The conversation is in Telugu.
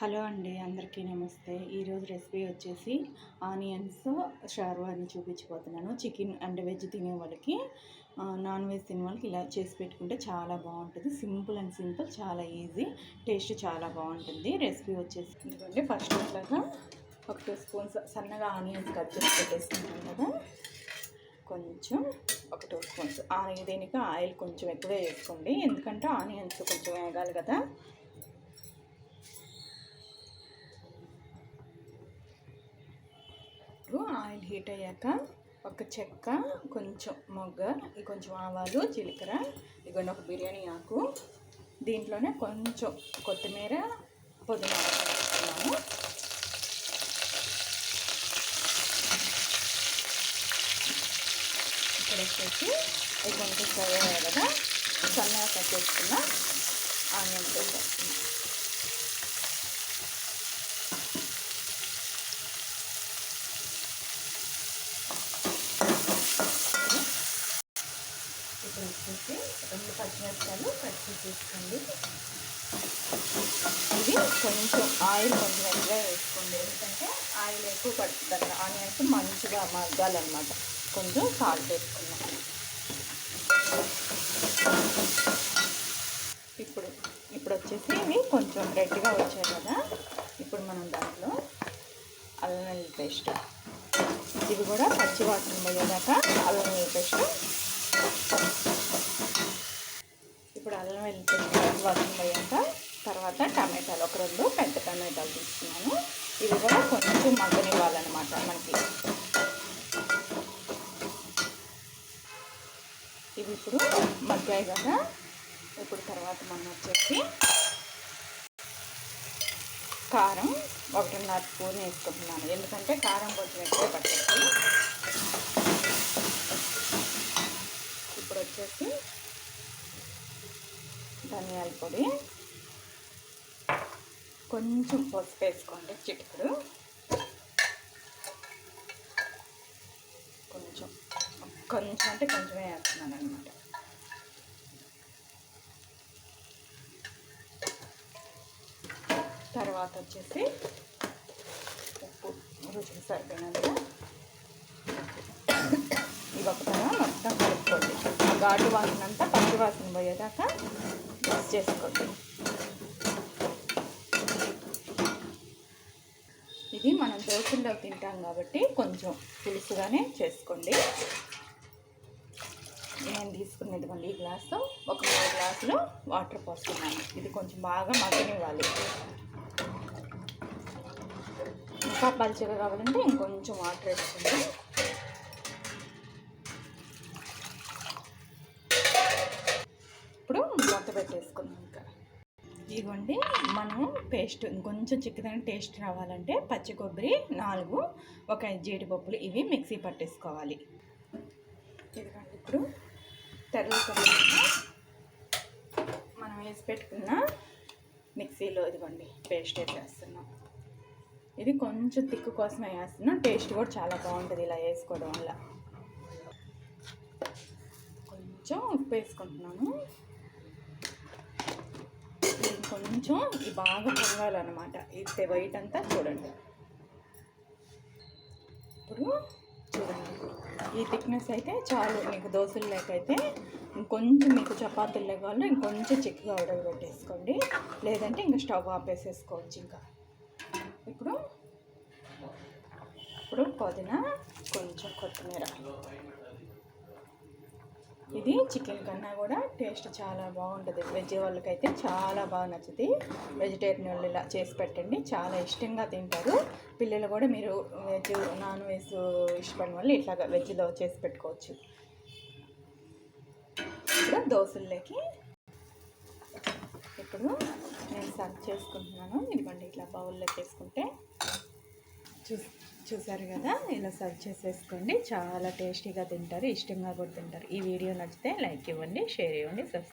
హలో అండి అందరికీ నమస్తే. ఈరోజు రెసిపీ వచ్చేసి ఆనియన్స్ షార్వాని చూపించిపోతున్నాను చికెన్ అండ్ వెజ్ తినే వాళ్ళకి నాన్ వెజ్ తినే వాళ్ళకి ఇలా చేసి పెట్టుకుంటే చాలా బాగుంటుంది. సింపుల్ అండ్ సింపుల్ చాలా ఈజీ టేస్ట్ చాలా బాగుంటుంది. రెసిపీ వచ్చేసి ఎందుకంటే ఫస్ట్ ఇట్లాగా ఒక టూ స్పూన్స్ సన్నగా ఆనియన్స్ కట్ చేసి పెట్టేసుకుంటాం కదా. కొంచెం ఒక టూ స్పూన్స్ దీనికి ఆయిల్ కొంచెం ఎక్కువే వేసుకోండి. ఎందుకంటే ఆనియన్స్ కొంచెం వేగాలి కదా. ఆయిల్ హీట్ అయ్యాక ఒక చెక్క కొంచెం మొగ్గ కొంచెం ఆవాలు జీలకర్ర ఇదిగోండి ఒక బిర్యానీ ఆకు. దీంట్లోనే కొంచెం కొత్తిమీర పుదీనా వేస్తున్నాను ఇక్కడ వచ్చేసి ఇది కొంచెం సరే కదా సన్నగా కట్ చేసుకున్న ఆనియన్స్ వేసేస్తున్నాను వచ్చేసి రెండు పచ్చిమిరపకాయలు కట్ చేసేసుకోండి. ఇది కొంచెం ఆయిల్ కొంచెం ఎక్కువ వేసుకోండి. ఎందుకంటే ఆయిల్ ఎక్కువ పడుతుంది ఆనియన్స్ మంచిగా మగ్గాలన్నమాట. కొంచెం సాల్ట్ వేసుకున్నాం ఇప్పుడు ఇప్పుడు వచ్చేసి ఇవి కొంచెం రెడ్గా వచ్చాయి కదా. ఇప్పుడు మనం దాంట్లో అల్లం పేస్ట్. ఇది కూడా పచ్చి వాసన పోయేదాకా అల్లం పేస్ట్ ఇప్పుడు అల్లం వెల్లుల్లి వాసన పోయాక తర్వాత టమాటాలు ఒక రెండు పెద్ద టమాటాలు తీసుకున్నాను. ఇవి కూడా కొంచెం మగ్గనివ్వాలన్నమాట మనకి. ఇవి ఇప్పుడు మగ్గాయి కదా. ఇప్పుడు తర్వాత మనం వచ్చేసి కారం ఒకటిన్నర స్పూన్ వేసుకుంటున్నాను. ఎందుకంటే కారం కొంచెం ఎక్కువ పట్టేసి. ఇప్పుడు వచ్చేసి ధనియాల పొడి. కొంచెం పసుపు వేసుకోండి చిటుకుడు. కొంచెం కొంచెం అంటే కొంచెమే వేస్తున్నాను అనమాట తర్వాత వచ్చేసి ఉప్పు రుచికి సరిపోయినందుగా ఇవి ఒకసారి మొత్తం కలుపుకోండి. ఘాటు వాసన అంతా పచ్చి వాసన పోయేదాకా మిక్స్ చేసుకోండి. ఇది మనం దోశల్లో తింటాం కాబట్టి కొంచెం పులుసుగానే చేసుకోండి. నేను తీసుకునేది మళ్ళీ ఈ గ్లాసు ఒక మూడు గ్లాసులు వాటర్ పోస్తున్నాను. ఇది కొంచెం బాగా మగ్గనివ్వాలి. ఇంకా పలుచగా కావాలంటే ఇంకొంచెం వాటర్ వేసుకుంటాం ఇదిగోండి మనం పేస్ట్ ఇంకొంచెం చిక్కదైన టేస్ట్ రావాలంటే పచ్చి కొబ్బరి నాలుగు ఒక జీడిపప్పులు ఇవి మిక్సీ పట్టేసుకోవాలి. ఇదిగోండి ఇప్పుడు తరుగుతుంది మనం వేసి పెట్టుకున్న మిక్సీలో ఇదిగోండి పేస్ట్ వేసేస్తున్నాం ఇది కొంచెం తిక్కు కోసమే వేస్తున్నాం టేస్ట్ కూడా చాలా బాగుంటుంది ఇలా వేసుకోవడం వల్ల. కొంచెం ఉప్పు వేసుకుంటున్నాను. కొంచెం ఇది బాగా పొంగాలన్నమాట. ఇది వైట్ అంతా చూడండి. ఇప్పుడు చూడండి. ఈ థిక్నెస్ అయితే చాలు. మీకు దోశలు లేకైతే ఇంకొంచెం మీకు చపాతీలు లేకాలో ఇంకొంచెం చిక్కగా ఉడకబెట్టేసుకోండి లేదంటే ఇంకా స్టవ్ ఆపేసేసుకోవచ్చు ఇంకా. ఇప్పుడు ఇప్పుడు పుదీనా కొంచెం కొత్తిమీర. ఇది చికెన్ కన్నా కూడా టేస్ట్ చాలా బాగుంటుంది. వెజ్ వాళ్ళకైతే చాలా బాగా నచ్చుతుంది వెజిటేరియన్ వాళ్ళు ఇలా చేసి పెట్టండి. చాలా ఇష్టంగా తింటారు. పిల్లలు కూడా మీరు వెజ్ నాన్ వెజ్ ఇష్టపడిన వాళ్ళు ఇట్లాగా వెజ్లో చేసి పెట్టుకోవచ్చు. ఇప్పుడు దోశల్లోకి ఇప్పుడు నేను సర్వ్ చేసుకుంటున్నాను. ఇదిగోండి ఇట్లా బౌల్లోకి వేసుకుంటే చూసి చూసారు కదా ఇలా సర్వ్ చేసేసుకోండి. చాలా టేస్టీగా తింటారు ఇష్టంగా కూడా తింటారు. ఈ వీడియో నచ్చితే లైక్ ఇవ్వండి షేర్ ఇవ్వండి సబ్స్క్రైబ్